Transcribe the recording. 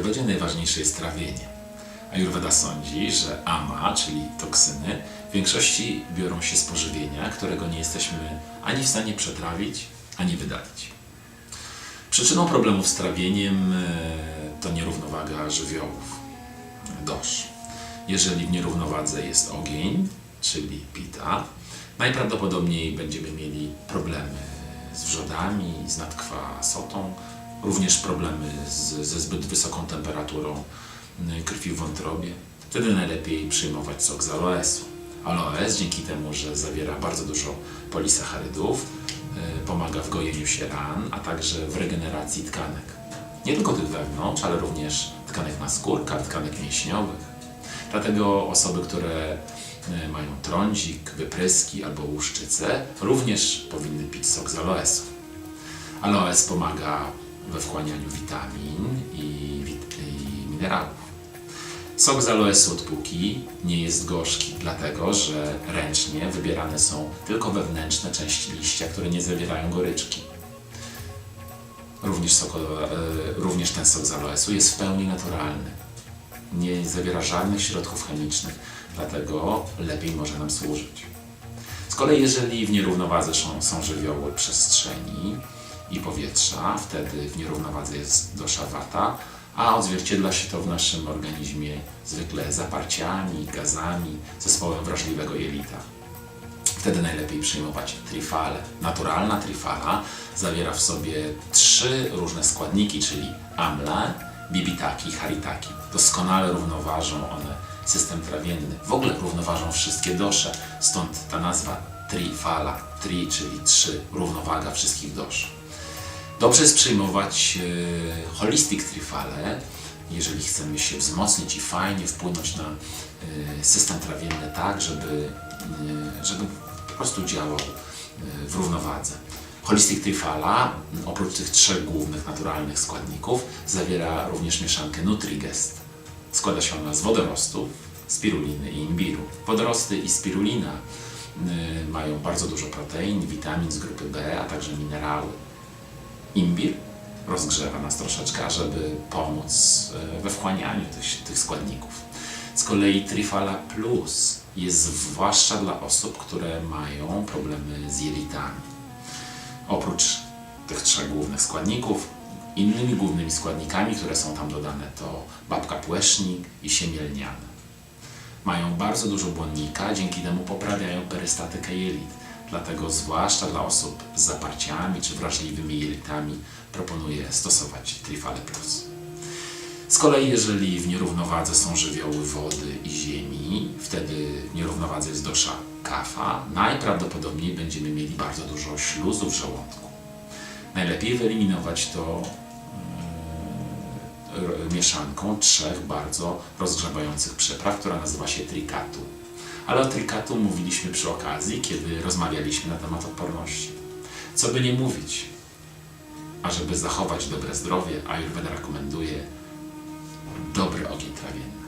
Najważniejsze jest trawienie. Ajurweda sądzi, że ama, czyli toksyny, w większości biorą się z pożywienia, którego nie jesteśmy ani w stanie przetrawić, ani wydalić. Przyczyną problemów z trawieniem e, to nierównowaga żywiołów, dosz. Jeżeli w nierównowadze jest ogień, czyli pita, najprawdopodobniej będziemy mieli problemy z wrzodami, z nadkwasotą, również problemy z, ze zbyt wysoką temperaturą y, krwi w wątrobie. Wtedy najlepiej przyjmować sok z aloesu. Aloes dzięki temu, że zawiera bardzo dużo polisacharydów, y, pomaga w gojeniu się ran, a także w regeneracji tkanek. Nie tylko tych wewnątrz, ale również tkanek naskórka, tkanek mięśniowych. Dlatego osoby, które e, mają trądzik, wypryski albo łuszczycę, również powinny pić sok z aloesu. Aloes pomaga we wchłanianiu witamin i, i minerałów. Sok z aloesu od nie jest gorzki, dlatego że ręcznie wybierane są tylko wewnętrzne części liścia, które nie zawierają goryczki. Również, sok, e, również ten sok z aloesu jest w pełni naturalny nie zawiera żadnych środków chemicznych, dlatego lepiej może nam służyć. Z kolei, jeżeli w nierównowadze są żywioły przestrzeni i powietrza, wtedy w nierównowadze jest dosza wata, a odzwierciedla się to w naszym organizmie zwykle zaparciami, gazami, zespołem wrażliwego jelita. Wtedy najlepiej przyjmować trifale. Naturalna trifala zawiera w sobie trzy różne składniki, czyli amle, bibitaki i haritaki. Doskonale równoważą one system trawienny. W ogóle równoważą wszystkie dosze, stąd ta nazwa trifala. Tri, czyli trzy, równowaga wszystkich dosz. Dobrze jest przyjmować e, holistic trifale, jeżeli chcemy się wzmocnić i fajnie wpłynąć na e, system trawienny tak, żeby, e, żeby po prostu działał w równowadze. Holistic Trifala, oprócz tych trzech głównych naturalnych składników, zawiera również mieszankę Nutrigest. Składa się ona z wodorostów, spiruliny i imbiru. Wodorosty i spirulina mają bardzo dużo protein, witamin z grupy B, a także minerały. Imbir rozgrzewa nas troszeczkę, ażeby pomóc e, we wchłanianiu tych, tych składników. Z kolei Trifala Plus jest zwłaszcza dla osób, które mają problemy z jelitami. Oprócz tych trzech głównych składników, innymi głównymi składnikami, które są tam dodane, to babka płesznik i siemię lniane mają bardzo dużo błonnika, dzięki temu poprawiają perystatykę jelit. Dlatego zwłaszcza dla osób z zaparciami czy wrażliwymi jelitami proponuję stosować Trifale Plus. Z kolei jeżeli w nierównowadze są żywioły wody i ziemi, wtedy w nierównowadze jest dosza kafa, najprawdopodobniej będziemy mieli bardzo dużo śluzu w żołądku. Najlepiej wyeliminować to r- mieszanką trzech bardzo rozgrzewających przypraw, która nazywa się trikatu. Ale o trikatu mówiliśmy przy okazji, kiedy rozmawialiśmy na temat odporności. Co by nie mówić, ażeby zachować dobre zdrowie, Ayurveda rekomenduje dobry ogień trawienny.